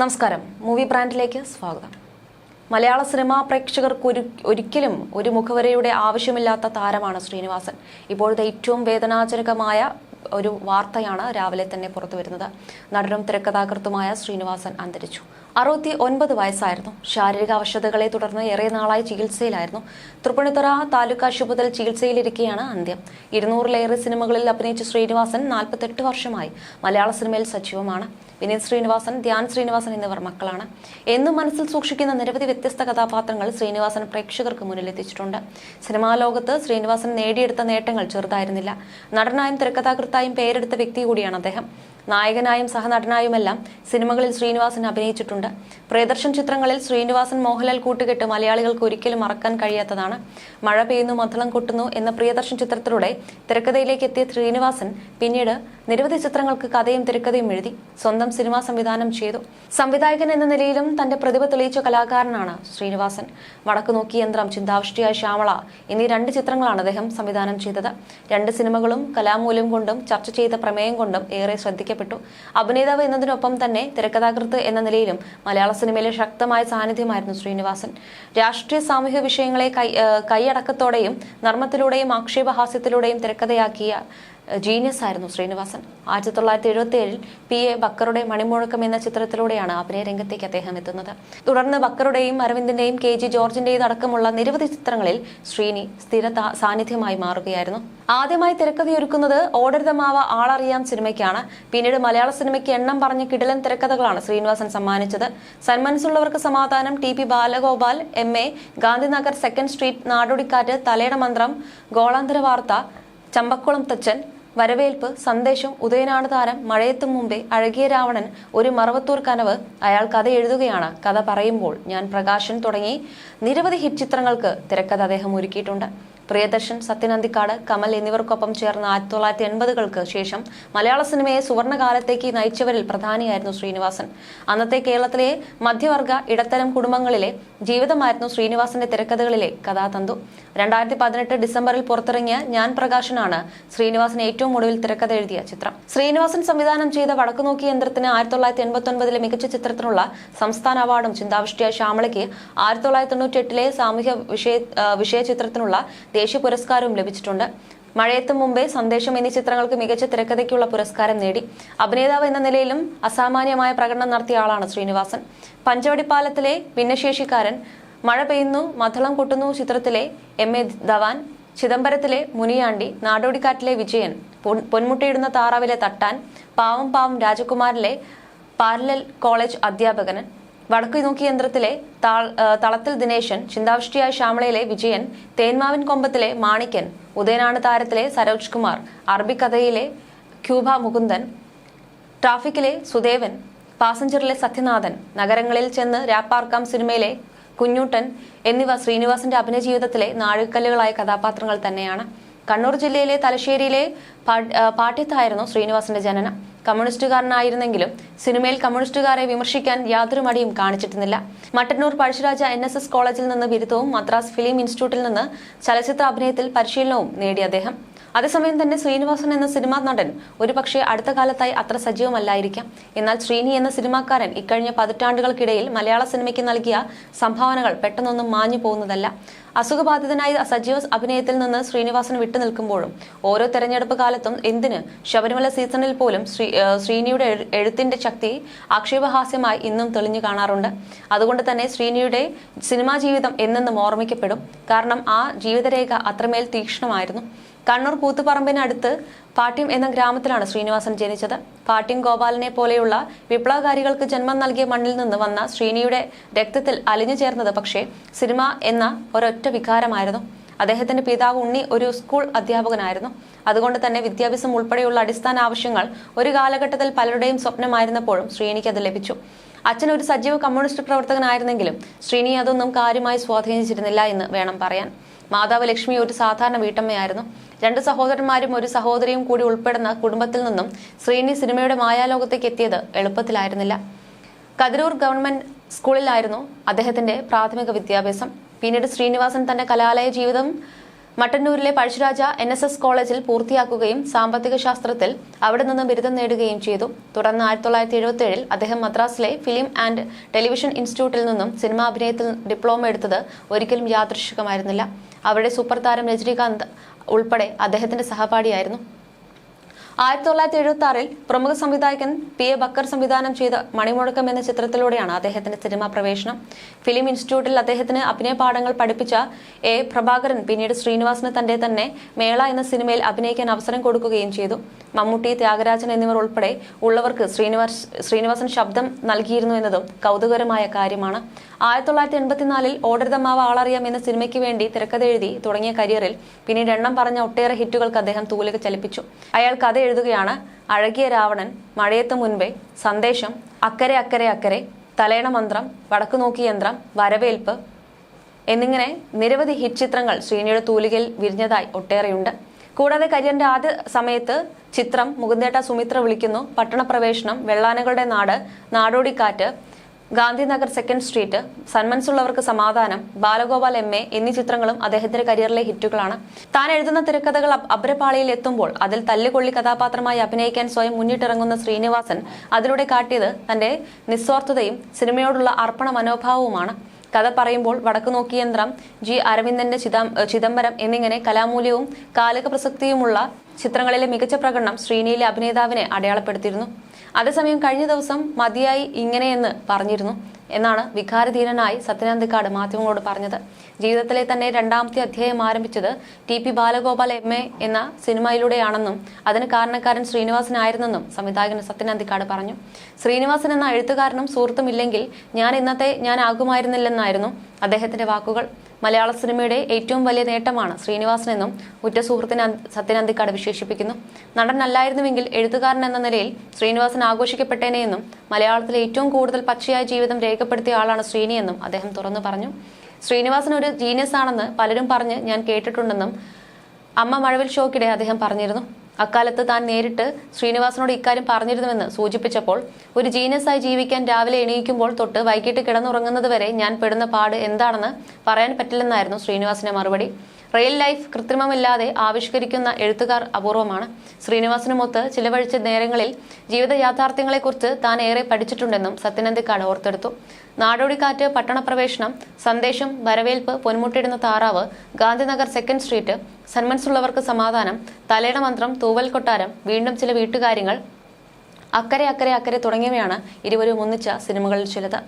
നമസ്കാരം. മൂവി ബ്രാൻഡിലേക്ക് സ്വാഗതം. മലയാള സിനിമാ പ്രേക്ഷകർക്ക് ഒരു ഒരിക്കലും ഒരു മുഖവരയുടെ ആവശ്യമില്ലാത്ത താരമാണ് ശ്രീനിവാസൻ. ഇപ്പോഴത്തെ ഏറ്റവും വേദനാജനകമായ ഒരു വാർത്തയാണ് രാവിലെ തന്നെ പുറത്തു വരുന്നത്. നടനും തിരക്കഥാകൃത്തുമായ ശ്രീനിവാസൻ അന്തരിച്ചു. അറുപത്തി ഒൻപത് വയസ്സായിരുന്നു. ശാരീരിക അവശതകളെ തുടർന്ന് ഏറെ നാളായി ചികിത്സയിലായിരുന്നു. തൃപ്പണിത്തുറ താലൂക്ക് ആശുപത്രിയിൽ ചികിത്സയിലിരിക്കെയാണ് അന്ത്യം. ഇരുന്നൂറിലേറെ സിനിമകളിൽ അഭിനയിച്ച ശ്രീനിവാസൻ നാൽപ്പത്തെട്ട് വർഷമായി മലയാള സിനിമയിൽ സജീവമാണ്. വിനീത് ശ്രീനിവാസൻ ധ്യാൻ ശ്രീനിവാസൻ എന്നിവർ മക്കളാണ്. എന്നും മനസ്സിൽ സൂക്ഷിക്കുന്ന നിരവധി വ്യത്യസ്ത കഥാപാത്രങ്ങൾ ശ്രീനിവാസൻ പ്രേക്ഷകർക്ക് മുന്നിലെത്തിച്ചിട്ടുണ്ട് സിനിമാ ലോകത്ത് ശ്രീനിവാസൻ നേടിയെടുത്ത നേട്ടങ്ങൾ ചെറുതായിരുന്നില്ല. നടനായും തിരക്കഥാകൃത്തായും പേരെടുത്ത വ്യക്തി കൂടിയാണ് അദ്ദേഹം. നായകനായും സഹനടനായുമെല്ലാം സിനിമകളിൽ ശ്രീനിവാസൻ അഭിനയിച്ചിട്ടുണ്ട്. പ്രിയദർശൻ ചിത്രങ്ങളിൽ ശ്രീനിവാസൻ മോഹൻലാൽ കൂട്ടുകെട്ട് മലയാളികൾക്ക് ഒരിക്കലും മറക്കാൻ കഴിയാത്തതാണ്. മഴ പെയ്യുന്നു മധുളം കൊട്ടുന്നു എന്ന പ്രിയദർശൻ ചിത്രത്തിലൂടെ തിരക്കഥയിലേക്ക് എത്തിയ ശ്രീനിവാസൻ പിന്നീട് നിരവധി ചിത്രങ്ങൾക്ക് കഥയും തിരക്കഥയും എഴുതി സ്വന്തം സിനിമ സംവിധാനം ചെയ്തു. സംവിധായകൻ എന്ന നിലയിലും തന്റെ പ്രതിഭ തെളിയിച്ച കലാകാരനാണ് ശ്രീനിവാസൻ. വടക്കു നോക്കി യന്ത്രം ചിന്താവിഷ്ടിയായ ശ്യാമള എന്നീ രണ്ട് ചിത്രങ്ങളാണ് അദ്ദേഹം സംവിധാനം ചെയ്തത്. രണ്ട് സിനിമകളും കലാമൂല്യം കൊണ്ടും ചർച്ച ചെയ്ത പ്രമേയം കൊണ്ടും ഏറെ ശ്രദ്ധിക്കപ്പെട്ടു അഭിനേതാവ് എന്നതിനൊപ്പം തന്നെ തിരക്കഥാകൃത്ത് എന്ന നിലയിലും മലയാള സിനിമയിലെ ശക്തമായ സാന്നിധ്യമായിരുന്നു ശ്രീനിവാസൻ. രാഷ്ട്രീയ സാമൂഹിക വിഷയങ്ങളെ കൈ കൈയടക്കത്തോടെയും നർമ്മത്തിലൂടെയും ആക്ഷേപഹാസ്യത്തിലൂടെയും തിരക്കഥയാക്കിയ ജീനിയസ് ആയിരുന്നു ശ്രീനിവാസൻ. ആയിരത്തി തൊള്ളായിരത്തി എഴുപത്തി ഏഴിൽ പി. എ. ബക്കറുടെ മണിമുഴക്കം എന്ന ചിത്രത്തിലൂടെയാണ് അഭിനയ രംഗത്തേക്ക് അദ്ദേഹം എത്തുന്നത്. തുടർന്ന് ബക്കറുടെയും അരവിന്ദിന്റെയും കെ. ജി. ജോർജിന്റെയും അടക്കമുള്ള നിരവധി ചിത്രങ്ങളിൽ ശ്രീനി സ്ഥിര സാന്നിധ്യമായി മാറുകയായിരുന്നു. ആദ്യമായി തിരക്കഥയൊരുക്കുന്നത് ഓടരുതമാവ ആളറിയാം സിനിമയ്ക്കാണ്. പിന്നീട് മലയാള സിനിമയ്ക്ക് എണ്ണം പറഞ്ഞ കിടലൻ തിരക്കഥകളാണ് ശ്രീനിവാസൻ സമ്മാനിച്ചത്. Sanmanassullavarkku Samadhanam T. P. Balagopal M. A. Gandhinagar second street Nadodikkattu തലയുടെ മന്ത്രം ഗോളാന്തര വാർത്ത ചമ്പക്കുളം തച്ചൻ വരവേൽപ്പ് സന്ദേശം ഉദയനാട് താരം മഴയത്തും മുമ്പേ അഴകിയ രാവണൻ ഒരു മറവത്തൂർ കനവ് അയാൾ കഥ എഴുതുകയാണ്. കഥ പറയുമ്പോൾ ഞാൻ പ്രകാശൻ തുടങ്ങി. നിരവധി ഹിറ്റ് ചിത്രങ്ങൾക്ക് തിരക്കഥ അദ്ദേഹം ഒരുക്കിയിട്ടുണ്ട്. പ്രിയദർശൻ സത്യനന്ദിക്കാട് കമൽ എന്നിവർക്കൊപ്പം ചേർന്ന് ആയിരത്തി തൊള്ളായിരത്തി എൺപതുകൾക്ക് ശേഷം മലയാള സിനിമയെ സുവർണകാലത്തേക്ക് നയിച്ചവരിൽ പ്രധാനിയായിരുന്നു ശ്രീനിവാസൻ. അന്നത്തെ കേരളത്തിലെ മധ്യവർഗ ഇടത്തരം കുടുംബങ്ങളിലെ ജീവിതമായിരുന്നു ശ്രീനിവാസന്റെ തിരക്കഥകളിലെ കഥാതന്തു. രണ്ടായിരത്തി പതിനെട്ട് ഡിസംബറിൽ പുറത്തിറങ്ങിയ ഞാൻ പ്രകാശനാണ് ശ്രീനിവാസൻ ഏറ്റവും ഒടുവിൽ തിരക്കഥ എഴുതിയ ചിത്രം. ശ്രീനിവാസൻ സംവിധാനം ചെയ്ത വടക്കുനോക്കി യന്ത്രത്തിന് ആയിരത്തി തൊള്ളായിരത്തി എൺപത്തി ഒൻപതിലെ മികച്ച ചിത്രത്തിനുള്ള സംസ്ഥാന അവാർഡും ചിന്താവിഷ്ടിയായ ശ്യാമളയ്ക്ക് ആയിരത്തി തൊള്ളായിരത്തി തൊണ്ണൂറ്റി എട്ടിലെ സാമൂഹ്യ വിഷയ വിഷയ ചിത്രത്തിനുള്ള ദേശീയ പുരസ്കാരവും ലഭിച്ചിട്ടുണ്ട്. മഴയത്തും മുമ്പേ സന്ദേശം എന്നീ ചിത്രങ്ങൾക്ക് മികച്ച തിരക്കഥയ്ക്കുള്ള പുരസ്കാരം നേടി. അഭിനേതാവ് എന്ന നിലയിലും അസാമാന്യമായ പ്രകടനം നടത്തിയ ആളാണ് ശ്രീനിവാസൻ. പഞ്ചവടിപ്പാലത്തിലെ ഭിന്നശേഷിക്കാരൻ മഴ പെയ്യുന്നു മധളം കൊട്ടുന്നു ചിത്രത്തിലെ എം എ ധവാൻ ചിദംബരത്തിലെ മുനിയാണ്ടി നാടോടിക്കാറ്റിലെ വിജയൻ പൊന്മുട്ടയിടുന്ന താറാവിലെ തട്ടാൻ പാവം പാവം രാജകുമാരിലെ പാരലൽ കോളേജ് അധ്യാപകന് വടക്കു നോക്കി യന്ത്രത്തിലെ തളത്തിൽ ദിനേശൻ ചിന്താവിഷ്ടിയായ ശ്യാമളയിലെ വിജയൻ തേന്മാവിൻ കൊമ്പത്തിലെ മാണിക്യൻ ഉദയനാണ് താരത്തിലെ സരോജ് കുമാർ അറബിക്കഥയിലെ ക്യൂബ മുകുന്ദൻ ട്രാഫിക്കിലെ സുദേവൻ പാസഞ്ചറിലെ സത്യനാഥൻ നഗരങ്ങളിൽ ചെന്ന് രാപ്പാർക്കാം സിനിമയിലെ കുഞ്ഞൂട്ടൻ എന്നിവ ശ്രീനിവാസന്റെ അഭിനയ ജീവിതത്തിലെ നാഴികക്കല്ലുകളായ കഥാപാത്രങ്ങൾ തന്നെയാണ്. കണ്ണൂർ ജില്ലയിലെ തലശ്ശേരിയിലെ പാട്യത്തായിരുന്നു ശ്രീനിവാസന്റെ ജനനം. കമ്മ്യൂണിസ്റ്റുകാരനായിരുന്നെങ്കിലും സിനിമയിൽ കമ്മ്യൂണിസ്റ്റുകാരെ വിമർശിക്കാൻ യാതൊരു മടിയും കാണിച്ചിട്ടുന്നില്ല. Mattannur Pazhassiraja N S S കോളേജിൽ നിന്ന് ബിരുദവും മദ്രാസ് ഫിലിം ഇൻസ്റ്റിറ്റ്യൂട്ടിൽ നിന്ന് ചലച്ചിത്ര അഭിനയത്തിൽ പരിശീലനവും നേടി അദ്ദേഹം. അതേസമയം തന്നെ ശ്രീനിവാസൻ എന്ന സിനിമാ നടൻ ഒരുപക്ഷെ അടുത്ത കാലത്തായി അത്ര സജീവമല്ലായിരിക്കാം. എന്നാൽ ശ്രീനി എന്ന സിനിമാക്കാരൻ ഇക്കഴിഞ്ഞ പതിറ്റാണ്ടുകൾക്കിടയിൽ മലയാള സിനിമയ്ക്ക് നൽകിയ സംഭാവനകൾ പെട്ടെന്നൊന്നും മാഞ്ഞു പോകുന്നതല്ല. അസുഖബാധിതനായി സജീവ അഭിനയത്തിൽ നിന്ന് ശ്രീനിവാസൻ വിട്ടുനിൽക്കുമ്പോഴും ഓരോ തെരഞ്ഞെടുപ്പ് കാലത്തും എന്തിന് ശബരിമല സീസണിൽ പോലും ശ്രീ ശ്രീനിയുടെ എഴുത്തിന്റെ ശക്തി ആക്ഷേപഹാസ്യമായി ഇന്നും തെളിഞ്ഞു കാണാറുണ്ട്. അതുകൊണ്ട് തന്നെ ശ്രീനിയുടെ സിനിമാ ജീവിതം എന്നെന്നും ഓർമ്മിക്കപ്പെടും. കാരണം ആ ജീവിതരേഖ അത്രമേൽ തീക്ഷ്ണമായിരുന്നു. കണ്ണൂർ കൂത്തുപറമ്പിനടുത്ത് പാട്യം എന്ന ഗ്രാമത്തിലാണ് ശ്രീനിവാസൻ ജനിച്ചത്. പാട്യം ഗോപാലനെ പോലെയുള്ള വിപ്ലവകാരികൾക്ക് ജന്മം നൽകിയ മണ്ണിൽ നിന്ന് വന്ന ശ്രീനിയുടെ രക്തത്തിൽ അലിഞ്ഞു ചേർന്നത് പക്ഷേ സിനിമ എന്ന ഒരൊറ്റ വികാരമായിരുന്നു. അദ്ദേഹത്തിന്റെ പിതാവ് ഉണ്ണി ഒരു സ്കൂൾ അധ്യാപകനായിരുന്നു. അതുകൊണ്ട് തന്നെ വിദ്യാഭ്യാസം ഉൾപ്പെടെയുള്ള അടിസ്ഥാന ആവശ്യങ്ങൾ ഒരു കാലഘട്ടത്തിൽ പലരുടെയും സ്വപ്നമായിരുന്നപ്പോഴും ശ്രീനിക്ക് അത് ലഭിച്ചു. അച്ഛൻ ഒരു സജീവ കമ്മ്യൂണിസ്റ്റ് പ്രവർത്തകനായിരുന്നെങ്കിലും ശ്രീനി അതൊന്നും കാര്യമായി സ്വാധീനിച്ചിരുന്നില്ല എന്ന് വേണം പറയാൻ. മാതാവ് ലക്ഷ്മി ഒരു സാധാരണ വീട്ടമ്മയായിരുന്നു. രണ്ട് സഹോദരന്മാരും ഒരു സഹോദരിയും കൂടി ഉൾപ്പെടുന്ന കുടുംബത്തിൽ നിന്നും ശ്രീനി സിനിമയുടെ മായാലോകത്തേക്ക് എത്തിയത് എളുപ്പത്തിലായിരുന്നില്ല. കതിരൂർ ഗവൺമെന്റ് സ്കൂളിലായിരുന്നു അദ്ദേഹത്തിന്റെ പ്രാഥമിക വിദ്യാഭ്യാസം. പിന്നീട് ശ്രീനിവാസൻ തന്റെ കലാലയ ജീവിതം മട്ടന്നൂരിലെ പഴശ്ശിരാജ എൻ എസ് എസ് കോളേജിൽ പൂർത്തിയാക്കുകയും സാമ്പത്തിക ശാസ്ത്രത്തിൽ അവിടെ നിന്ന് ബിരുദം നേടുകയും ചെയ്തു. തുടർന്ന് ആയിരത്തി തൊള്ളായിരത്തി എഴുപത്തി അദ്ദേഹം മദ്രാസിലെ ഫിലിം ആൻഡ് ടെലിവിഷൻ ഇൻസ്റ്റിറ്റ്യൂട്ടിൽ നിന്നും സിനിമാ അഭിനയത്തിൽ ഡിപ്ലോമ എടുത്തത് ഒരിക്കലും യാദൃശികമായിരുന്നില്ല അവിടെ സൂപ്പർ താരം രജനീകാന്ത് ഉൾപ്പെടെ അദ്ദേഹത്തിന്റെ സഹപാഠിയായിരുന്നു. ആയിരത്തി തൊള്ളായിരത്തി എഴുപത്തി ആറിൽ പ്രമുഖ സംവിധായകൻ പി എ ബക്കർ സംവിധാനം ചെയ്ത മണിമുഴക്കം എന്ന ചിത്രത്തിലൂടെയാണ് അദ്ദേഹത്തിന്റെ സിനിമാ പ്രവേശനം. ഫിലിം ഇൻസ്റ്റിറ്റ്യൂട്ടിൽ അദ്ദേഹത്തിന് അഭിനയ പാഠങ്ങൾ പഠിപ്പിച്ച എ പ്രഭാകരൻ പിന്നീട് ശ്രീനിവാസിന് തന്റെ തന്നെ മേള എന്ന സിനിമയിൽ അഭിനയിക്കാൻ അവസരം കൊടുക്കുകയും ചെയ്തു. മമ്മൂട്ടി ത്യാഗരാജൻ എന്നിവർ ഉൾപ്പെടെ ഉള്ളവർക്ക് ശ്രീനിവാസ് ശ്രീനിവാസൻ ശബ്ദം നൽകിയിരുന്നു എന്നതും കൗതുകരമായ കാര്യമാണ്. ആയിരത്തി തൊള്ളായിരത്തി എൺപത്തിനാലിൽ ഓടരുതമാവ ആളറിയാം എന്ന സിനിമയ്ക്ക് വേണ്ടി തിരക്കഥ എഴുതി തുടങ്ങിയ കരിയറിൽ പിന്നീട് എണ്ണം പറഞ്ഞ ഒട്ടേറെ ഹിറ്റുകൾക്ക് അദ്ദേഹം തൂലിക ചലിപ്പിച്ചു. അയാൾ കഥ എഴുതുകയാണ്. അഴകിയ രാവണൻ മഴയത്ത് മുൻപേ സന്ദേശം അക്കരെ അക്കരെ അക്കരെ തലേണ മന്ത്രം വടക്കു നോക്കി യന്ത്രം വരവേൽപ്പ് എന്നിങ്ങനെ നിരവധി ഹിറ്റ് ചിത്രങ്ങൾ ശ്രീനിയുടെ തൂലികയിൽ വിരിഞ്ഞതായി ഒട്ടേറെയുണ്ട്. കൂടാതെ കരിയറിന്റെ ആദ്യ സമയത്ത് ചിത്രം മുകുന്ദേട്ട സുമിത്ര വിളിക്കുന്നു. Pattanapravesham Vellanakalude Nadu Nadodikkattu Gandhinagar second street Sanmanassullavarkku Samadhanam Balagopal M A എന്നീ ചിത്രങ്ങളും അദ്ദേഹത്തിന്റെ കരിയറിലെ ഹിറ്റുകളാണ്. താൻ എഴുതുന്ന തിരക്കഥകൾ അപരപാളിയിൽ എത്തുമ്പോൾ അതിൽ തല്ലുകൊള്ളി കഥാപാത്രമായി അഭിനയിക്കാൻ സ്വയം മുന്നിട്ടിറങ്ങുന്ന ശ്രീനിവാസൻ അതിലൂടെ കാട്ടിയത് തന്റെ നിസ്വാർത്ഥതയും സിനിമയോടുള്ള അർപ്പണ മനോഭാവവുമാണ്. കഥ പറയുമ്പോൾ വടക്കു നോക്കിയന്ത്രം ജി അരവിന്ദന്റെ ചിദം- ചിദംബരം എന്നിങ്ങനെ കലാമൂല്യവും കാലിക പ്രസക്തിയുമുള്ള ചിത്രങ്ങളിലെ മികച്ച പ്രകടനം ശ്രീനിയിലെ അഭിനേതാവിനെ അടയാളപ്പെടുത്തിയിരുന്നു. അതേസമയം കഴിഞ്ഞ ദിവസം മതിയായി ഇങ്ങനെയെന്ന് പറഞ്ഞിരുന്നു എന്നാണ് വികാരധീനനായി സത്യനന്ദിക്കാട് മാധ്യമങ്ങളോട് പറഞ്ഞത്. ജീവിതത്തിലെ തന്നെ രണ്ടാമത്തെ അധ്യായം ആരംഭിച്ചത് T P Balagopal M A എന്ന സിനിമയിലൂടെയാണെന്നും അതിന് കാരണക്കാരൻ ശ്രീനിവാസനായിരുന്നെന്നും സംവിധായകൻ സത്യനന്ദിക്കാട് പറഞ്ഞു. ശ്രീനിവാസൻ എന്ന എഴുത്തുകാരനും സുഹൃത്തുമില്ലെങ്കിൽ ഞാൻ ഇന്നത്തെ ഞാൻ ആകുമായിരുന്നില്ലെന്നായിരുന്നു അദ്ദേഹത്തിന്റെ വാക്കുകൾ. മലയാള സിനിമയുടെ ഏറ്റവും വലിയ നേട്ടമാണ് ശ്രീനിവാസനെന്നും ഉറ്റ സുഹൃത്തിനെ സത്യനന്ദിക്കാട് വിശേഷിപ്പിക്കുന്നു. നടനല്ലായിരുന്നുവെങ്കിൽ എഴുത്തുകാരൻ എന്ന നിലയിൽ ശ്രീനിവാസൻ ആഘോഷിക്കപ്പെട്ടേനെയെന്നും മലയാളത്തിലെ ഏറ്റവും കൂടുതൽ പച്ചയായ ജീവിതം രേഖപ്പെടുത്തിയ ആളാണ് ശ്രീനി എന്നും അദ്ദേഹം തുറന്നു പറഞ്ഞു. ശ്രീനിവാസൻ ഒരു ജീനിയസ് ആണെന്ന് പലരും പറഞ്ഞ് ഞാൻ കേട്ടിട്ടുണ്ടെന്നും അമ്മ മഴവിൽ ഷോക്കിടെ അദ്ദേഹം പറഞ്ഞിരുന്നു. അക്കാലത്ത് താൻ നേരിട്ട് ശ്രീനിവാസനോട് ഇക്കാര്യം പറഞ്ഞിരുന്നുവെന്ന് സൂചിപ്പിച്ചപ്പോൾ ഒരു ജീനസായി ജീവിക്കാൻ രാവിലെ എണീക്കുമ്പോൾ തൊട്ട് വൈകിട്ട് കിടന്നുറങ്ങുന്നത് വരെ ഞാൻ പെടുന്ന പാട് എന്താണെന്ന് പറയാൻ പറ്റില്ലെന്നായിരുന്നു ശ്രീനിവാസിന്റെ മറുപടി. റിയൽ ലൈഫ് കൃത്രിമമില്ലാതെ ആവിഷ്കരിക്കുന്ന എഴുത്തുകാർ അപൂർവമാണ്. ശ്രീനിവാസനുമൊത്ത് ചിലവഴിച്ച നേരങ്ങളിൽ ജീവിത യാഥാർത്ഥ്യങ്ങളെക്കുറിച്ച് താൻ ഏറെ പഠിച്ചിട്ടുണ്ടെന്നും സത്യനന്ദിക്കാട് ഓർത്തെടുത്തു. നാടോടിക്കാറ്റ് പട്ടണപ്രവേശനം സന്ദേശം വരവേൽപ്പ് പൊന്മുട്ടിടുന്ന താറാവ് ഗാന്ധിനഗർ സെക്കൻഡ് സ്ട്രീറ്റ് സന്മൻസുള്ളവർക്ക് സമാധാനം തലേണ മന്ത്രം തൂവൽ കൊട്ടാരം വീണ്ടും ചില വീട്ടുകാര്യങ്ങൾ അക്കരെ അക്കരെ അക്കരെ തുടങ്ങിയവയാണ് ഇരുവരും ഒന്നിച്ച സിനിമകളിൽ ചിലത്.